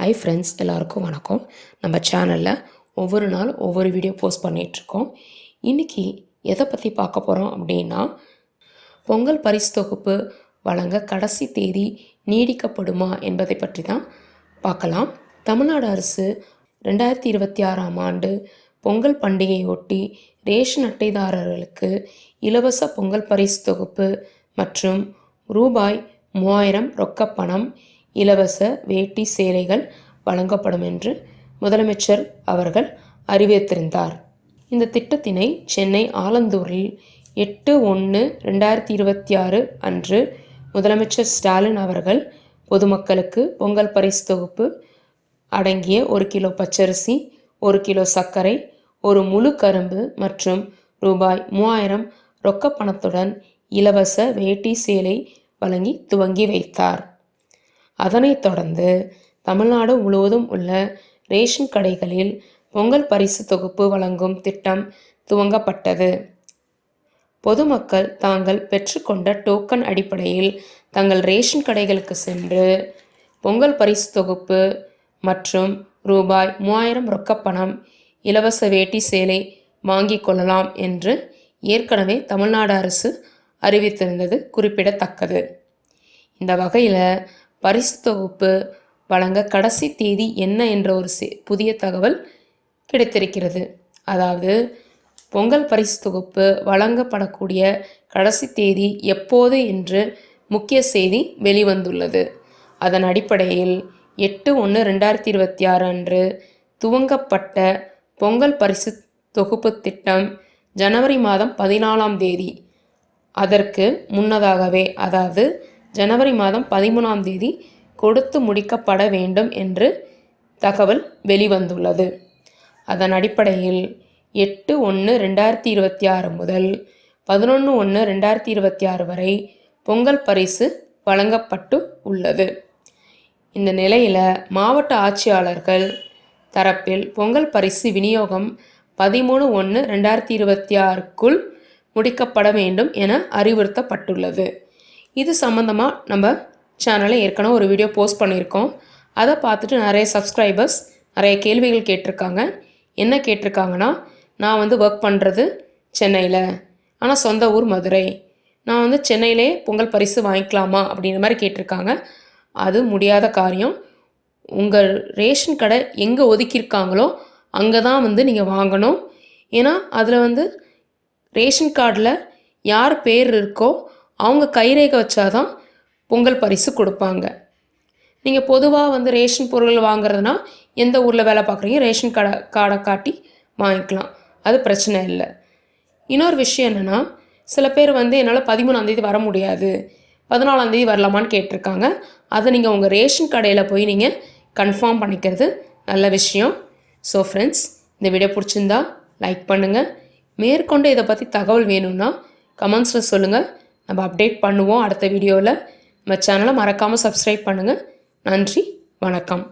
Hi friends எல்லாருக்கும் வணக்கம். நம்ம சேனலில் ஒவ்வொரு நாள் ஒவ்வொரு வீடியோ போஸ்ட் பண்ணிகிட்ருக்கோம் இன்றைக்கி எதை பற்றி பார்க்க போகிறோம் அப்படின்னா பொங்கல் பரிசு தொகுப்பு வழங்க கடைசி தேதி நீடிக்கப்படுமா என்பதை பற்றி தான் பார்க்கலாம். தமிழ்நாடு அரசு ரெண்டாயிரத்தி இருபத்தி ஆறாம் ஆண்டு பொங்கல் பண்டிகையொட்டி ரேஷன் அட்டைதாரர்களுக்கு இலவச பொங்கல் பரிசு தொகுப்பு மற்றும் ரூபாய் மூவாயிரம் ரொக்கப்பணம் இலவச வேட்டி சேலைகள் வழங்கப்படும் என்று முதலமைச்சர் அவர்கள் அறிவித்திருந்தார் இந்த திட்டத்தினை சென்னை ஆலந்தூரில் எட்டு ஒன்று ரெண்டாயிரத்தி இருபத்தி ஆறு அன்று முதலமைச்சர் ஸ்டாலின் அவர்கள் பொதுமக்களுக்கு பொங்கல் பரிசு தொகுப்பு அடங்கிய ஒரு கிலோ பச்சரிசி ஒரு கிலோ சர்க்கரை ஒரு முழு கரும்பு மற்றும் ரூபாய் மூவாயிரம் ரொக்க பணத்துடன் இலவச வேட்டி சேலை வழங்கி துவங்கி வைத்தார். அதனைத் தொடர்ந்து தமிழ்நாடு முழுவதும் உள்ள ரேஷன் கடைகளில் பொங்கல் பரிசு தொகுப்பு வழங்கும் திட்டம் துவங்கப்பட்டது. பொதுமக்கள் தாங்கள் பெற்றுக்கொண்ட டோக்கன் அடிப்படையில் தங்கள் ரேஷன் கடைகளுக்கு சென்று பொங்கல் பரிசு தொகுப்பு மற்றும் ரூபாய் மூவாயிரம் ரொக்கப்பணம் இலவச வேட்டி சேலை வாங்கிக் கொள்ளலாம் என்று ஏற்கனவே தமிழ்நாடு அரசு அறிவித்திருந்தது குறிப்பிடத்தக்கது. இந்த வகையில் பரிசு தொகுப்பு வழங்க கடைசி தேதி என்ன என்ற ஒரு புதிய தகவல் கிடைத்திருக்கிறது. அதாவது பொங்கல் பரிசு தொகுப்பு வழங்கப்படக்கூடிய கடைசி தேதி எப்போது என்று முக்கிய செய்தி வெளிவந்துள்ளது. அதன் அடிப்படையில் எட்டு ஒன்று ரெண்டாயிரத்தி இருபத்தி ஆறு அன்று துவங்கப்பட்ட பொங்கல் பரிசு தொகுப்பு திட்டம் ஜனவரி மாதம் பதினாலாம் தேதி. அதற்கு முன்னதாகவே அதாவது ஜனவரி மாதம் பதிமூணாம் தேதி கொடுத்து முடிக்கப்பட வேண்டும் என்று தகவல் வெளிவந்துள்ளது. அதன் அடிப்படையில் எட்டு ஒன்று ரெண்டாயிரத்தி இருபத்தி ஆறு முதல் பதினொன்று ஒன்று ரெண்டாயிரத்தி இருபத்தி ஆறு வரை பொங்கல் பரிசு வழங்கப்பட்டு உள்ளது. இந்த நிலையில் மாவட்ட ஆட்சியாளர்கள் தரப்பில் பொங்கல் பரிசு விநியோகம் பதிமூணு ஒன்று ரெண்டாயிரத்தி இருபத்தி ஆறுக்குள் முடிக்கப்பட வேண்டும் என அறிவுறுத்தப்பட்டுள்ளது. இது சம்மந்தமாக நம்ம சேனலில் ஏற்கனவே ஒரு வீடியோ போஸ்ட் பண்ணியிருக்கோம். அதை பார்த்துட்டு நிறைய சப்ஸ்கிரைபர்ஸ் நிறைய கேள்விகள் கேட்டிருக்காங்க. என்ன கேட்டிருக்காங்கன்னா நான் வந்து ஒர்க் பண்ணுறது சென்னையில். ஆனால் சொந்த ஊர் மதுரை. நான் வந்து சென்னையிலே பொங்கல் பரிசு வாங்கிக்கலாமா அப்படின்ற மாதிரி கேட்டிருக்காங்க. அது முடியாத காரியம். உங்கள் ரேஷன் கடை எங்கே ஒதுக்கியிருக்காங்களோ அங்கே தான் வந்து நீங்கள் வாங்கணும். ஏன்னா அதில் வந்து ரேஷன் கார்டில் யார் பேர் இருக்கோ அவங்க கைரேகை வச்சாதான் பொங்கல் பரிசு கொடுப்பாங்க. நீங்கள் பொதுவாக வந்து ரேஷன் பொருள் வாங்குறதுனா எந்த ஊரில் வேலை பார்க்குறீங்க ரேஷன் கடை கார்டை காட்டி வாங்கிக்கலாம். அது பிரச்சனை இல்லை. இன்னொரு விஷயம் என்னென்னா சில பேர் வந்து என்னால் பதிமூணாந்தேதி வர முடியாது. பதினாலாந்தேதி வரலாமான்னு கேட்டிருக்காங்க. அதை நீங்கள் உங்கள் ரேஷன் கடையில் போய் நீங்கள் கன்ஃபார்ம் பண்ணிக்கிறது நல்ல விஷயம். ஸோ ஃப்ரெண்ட்ஸ் இந்த வீடியோ பிடிச்சிருந்தா லைக் பண்ணுங்கள் மேற்கொண்டு இதை பற்றி தகவல் வேணும்னா கமெண்ட்ஸில் சொல்லுங்கள் நம்ம அப்டேட் பண்ணுவோம் அடுத்த வீடியோவில் நம்ம சேனலை மறக்காமல் சப்ஸ்கிரைப் பண்ணுங்கள் நன்றி வணக்கம்.